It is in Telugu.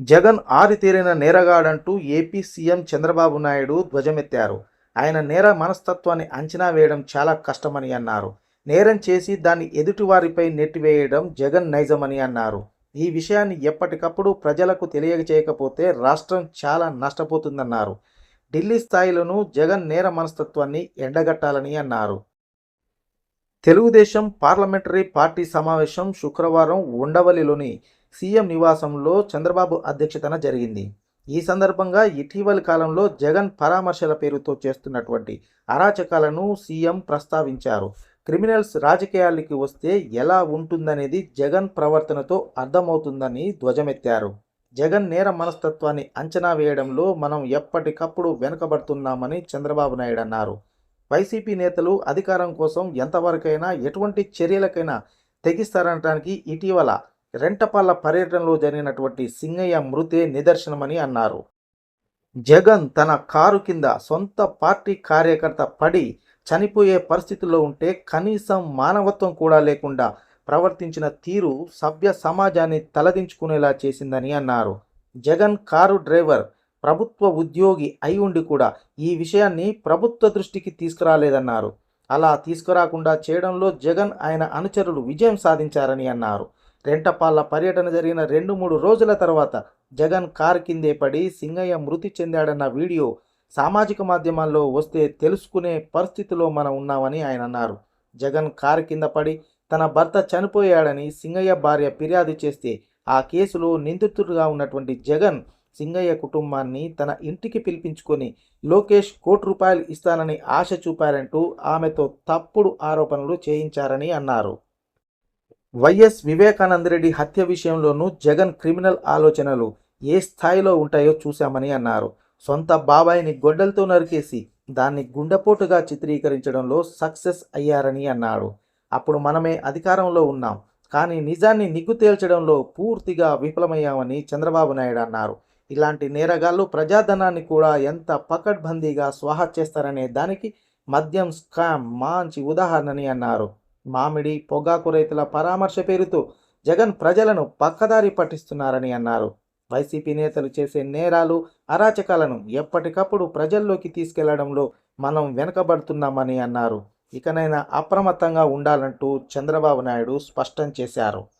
జగన్ ఆరితేరిన నేరగాడంటూ ఏపీ సీఎం చంద్రబాబు నాయుడు ధ్వజమెత్తారు. ఆయన నేర మనస్తత్వాన్ని అంచనా వేయడం చాలా కష్టమని అన్నారు. నేరం చేసి దాన్ని ఎదుటివారిపై నెట్టివేయడం జగన్ నైజమని అన్నారు. ఈ విషయాన్ని ఎప్పటికప్పుడు ప్రజలకు తెలియజేయకపోతే రాష్ట్రం చాలా నష్టపోతుందన్నారు. ఢిల్లీ స్థాయిలోనూ జగన్ నేర మనస్తత్వాన్ని ఎండగట్టాలని అన్నారు. తెలుగుదేశం పార్లమెంటరీ పార్టీ సమావేశం శుక్రవారం ఉండవల్లిలోని సీఎం నివాసంలో చంద్రబాబు అధ్యక్షతన జరిగింది. ఈ సందర్భంగా ఇటీవలి కాలంలో జగన్ పరామర్శల పేరుతో చేస్తున్నటువంటి అరాచకాలను సీఎం ప్రస్తావించారు. క్రిమినల్స్ రాజకీయాలకి వస్తే ఎలా ఉంటుందనేది జగన్ ప్రవర్తనతో అర్థమవుతుందని ధ్వజమెత్తారు. జగన్ నేర మనస్తత్వాన్ని అంచనా వేయడంలో మనం ఎప్పటికప్పుడు వెనుకబడుతున్నామని చంద్రబాబు నాయుడు అన్నారు. వైసీపీ నేతలు అధికారం కోసం ఎంతవరకైనా ఎటువంటి చర్యలకైనా తెగిస్తారనడానికి ఇటీవల రెంటపాల పర్యటనలో జరిగినటువంటి సింగయ్య మృతే నిదర్శనమని అన్నారు. జగన్ తన కారు కింద సొంత పార్టీ కార్యకర్త పడి చనిపోయే పరిస్థితుల్లో ఉంటే కనీసం మానవత్వం కూడా లేకుండా ప్రవర్తించిన తీరు సభ్య సమాజాన్ని తలదించుకునేలా చేసిందని అన్నారు. జగన్ కారు డ్రైవర్ ప్రభుత్వ ఉద్యోగి అయి ఉండి కూడా ఈ విషయాన్ని ప్రభుత్వ దృష్టికి తీసుకురాలేదన్నారు. అలా తీసుకురాకుండా చేయడంలో జగన్ ఆయన అనుచరులు విజయం సాధించారని అన్నారు. రెంటపాళ్ళ పర్యటన జరిగిన రెండు మూడు రోజుల తర్వాత జగన్ కారు కిందే పడి సింగయ్య మృతి చెందాడన్న వీడియో సామాజిక మాధ్యమాల్లో వస్తే తెలుసుకునే పరిస్థితిలో మనం ఉన్నామని ఆయన అన్నారు. జగన్ కారు కింద పడి తన భర్త చనిపోయాడని సింగయ్య భార్య ఫిర్యాదు చేస్తే ఆ కేసులో నిందితుడుగా ఉన్నటువంటి జగన్ సింగయ్య కుటుంబాన్ని తన ఇంటికి పిలిపించుకొని లోకేష్ కోటి రూపాయలు ఇస్తానని ఆశ చూపారంటూ ఆమెతో తప్పుడు ఆరోపణలు చేయించారని అన్నారు. వైఎస్ వివేకానందరెడ్డి హత్య విషయంలోనూ జగన్ క్రిమినల్ ఆలోచనలు ఏ స్థాయిలో ఉంటాయో చూశామని అన్నారు. సొంత బాబాయిని గొడ్డలతో నరికేసి దాన్ని గుండెపోటుగా చిత్రీకరించడంలో సక్సెస్ అయ్యారని అన్నాడు. అప్పుడు మనమే అధికారంలో ఉన్నాం కానీ నిజాన్ని నిగ్గు తేల్చడంలో పూర్తిగా విఫలమయ్యామని చంద్రబాబు నాయుడు అన్నారు. ఇలాంటి నేరగాళ్ళు ప్రజాధనాన్ని కూడా ఎంత పకడ్బందీగా స్వాహ చేస్తారనే దానికి మద్యం స్కామ్ మంచి ఉదాహరణని అన్నారు. మామిడి పొగాకు రైతుల పరామర్శ పేరుతో జగన్ ప్రజలను పక్కదారి పట్టిస్తున్నారని అన్నారు. వైసీపీ నేతలు చేసే నేరాలు అరాచకాలను ఎప్పటికప్పుడు ప్రజల్లోకి తీసుకెళ్ళడంలో మనం వెనకబడుతున్నామని అన్నారు. ఇకనైనా అప్రమత్తంగా ఉండాలంటూ చంద్రబాబు నాయుడు స్పష్టం చేశారు.